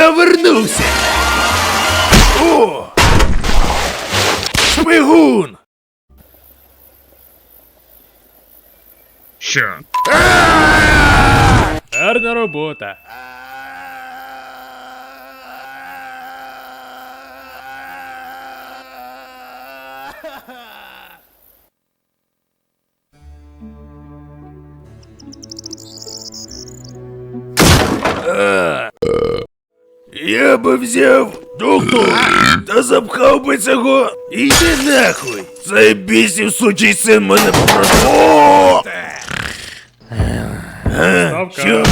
Я вернувся! О! Шпигун! Що? Гарна робота. Я би взяв доктор та запхав би цього. Іди нахуй! Заєбісів сучий син мене попросив. Що?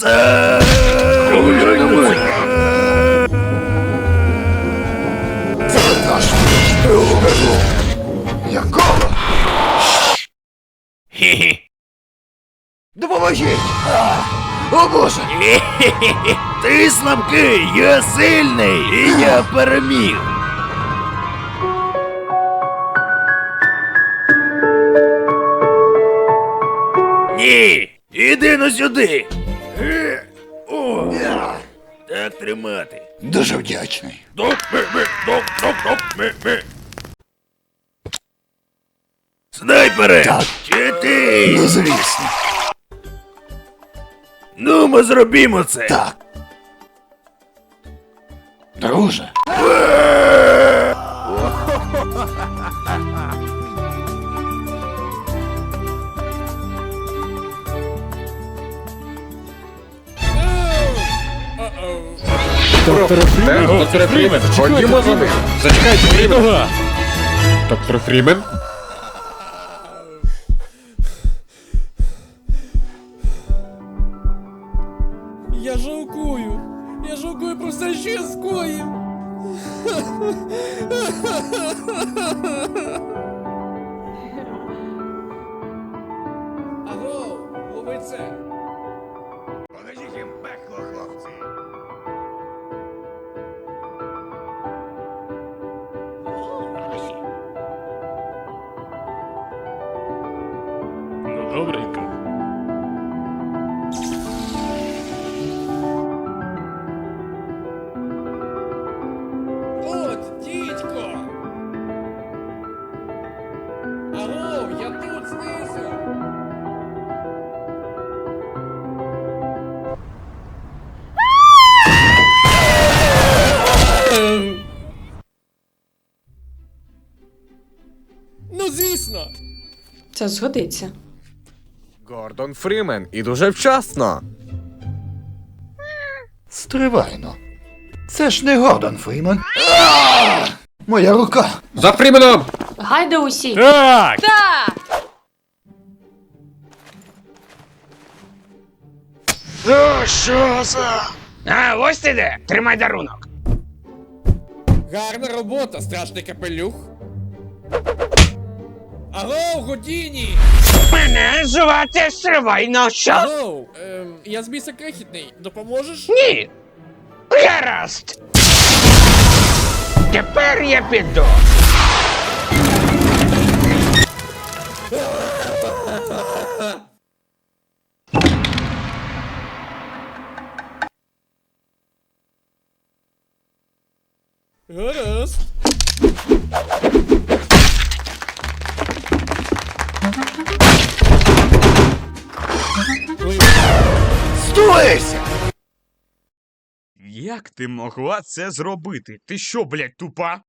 Піца! Якого? Хе-хе. Допоможіть! О боже! Ти слабкий, я сильний, і я переміг. Ні, іди на сюди. Е, тримати. Дуже вдячний. Док, ми, ми, док, док, док, ми, ми. Снайпере! Так. Чи ти? Ну, звісно. Ну, ми зробімо це. Так. Друже. Доктор Фрімен? Доктор Фрімен, ходімо за ним. Зачекайте, Фрімен. Доктор Фрімен? Я жалкую. Я жалкую про все, що я скоїв. Алло, лови це. Це згодиться. Гордон Фрімен, і дуже вчасно. Стривайно. Це ж не Гордон Фріман. А! Моя рука. За Фріменом! Гайда усі! Так! Так! Ну, що за? А, ось ти де. Тримай дарунок. Гарна робота, страшний капелюх. Алло, Годіні! Мене звати Стривайно що? Алло, ем, я з біса крихітний. Допоможеш? Ні. Гаразд. Тепер я піду. Гаразд. Стулися! Як ти могла це зробити? Ти що, блядь, тупа?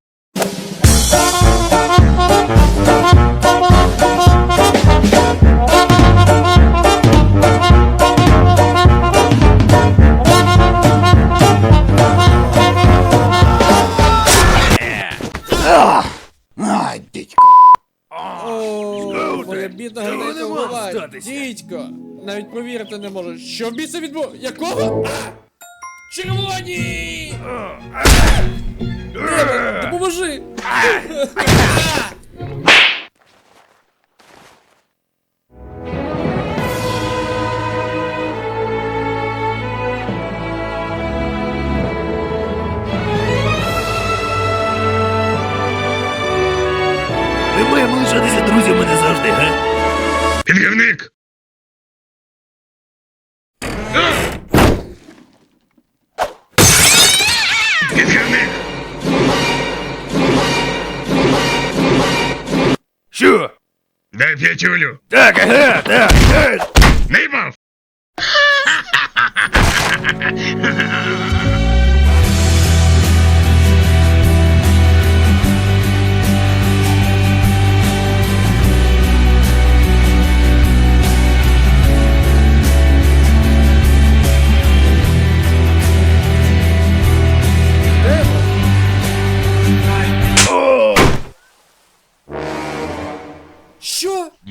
Дідько. О, моя бідна не голова. Дідько, навіть повірити не можу. Що в біса відбу... Якого? Червоні! Треба, допоможи! Ми маємо лишатися друзями назавжди, га? Пільгівник! Підгівник! Що? Дай п'ятюлю! Так, ага, так, так. Не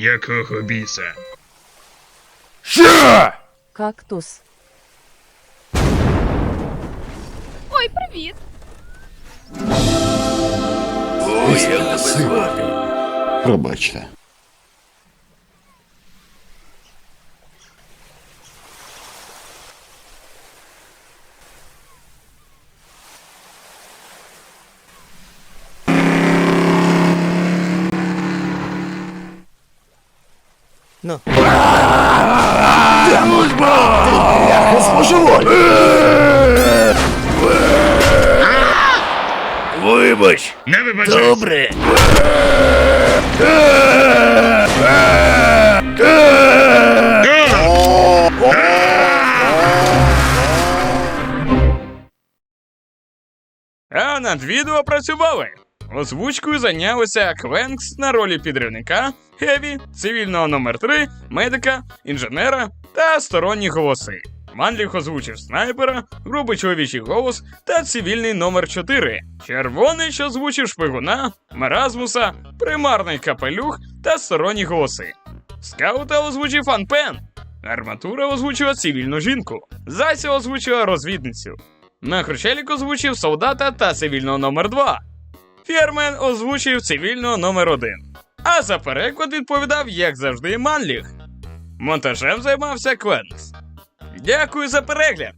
Якого біса? що? Кактус. Ой, привіт! Ой, як тебе звати? Пробачте. Вибач. Не вибачайся! Добре. А над відео працювали. Озвучкою зайнялися Квенкс на ролі підривника, Хеві, цивільного номер 3 медика, інженера та сторонні голоси. Манліх озвучив снайпера, грубий чоловічий голос та цивільний номер 4. Червоний, що озвучив шпигуна, Маразмуса, примарний капелюх та сторонні голоси. Скаута озвучив Фанпен. Арматура озвучила цивільну жінку. Зася озвучила розвідницю. Мехрочелік озвучив солдата та цивільного номер 2. Фермен озвучив цивільного номер 1. А за переклад відповідав, як завжди, Манліх. Монтажем займався Квенс. Дякую за перегляд!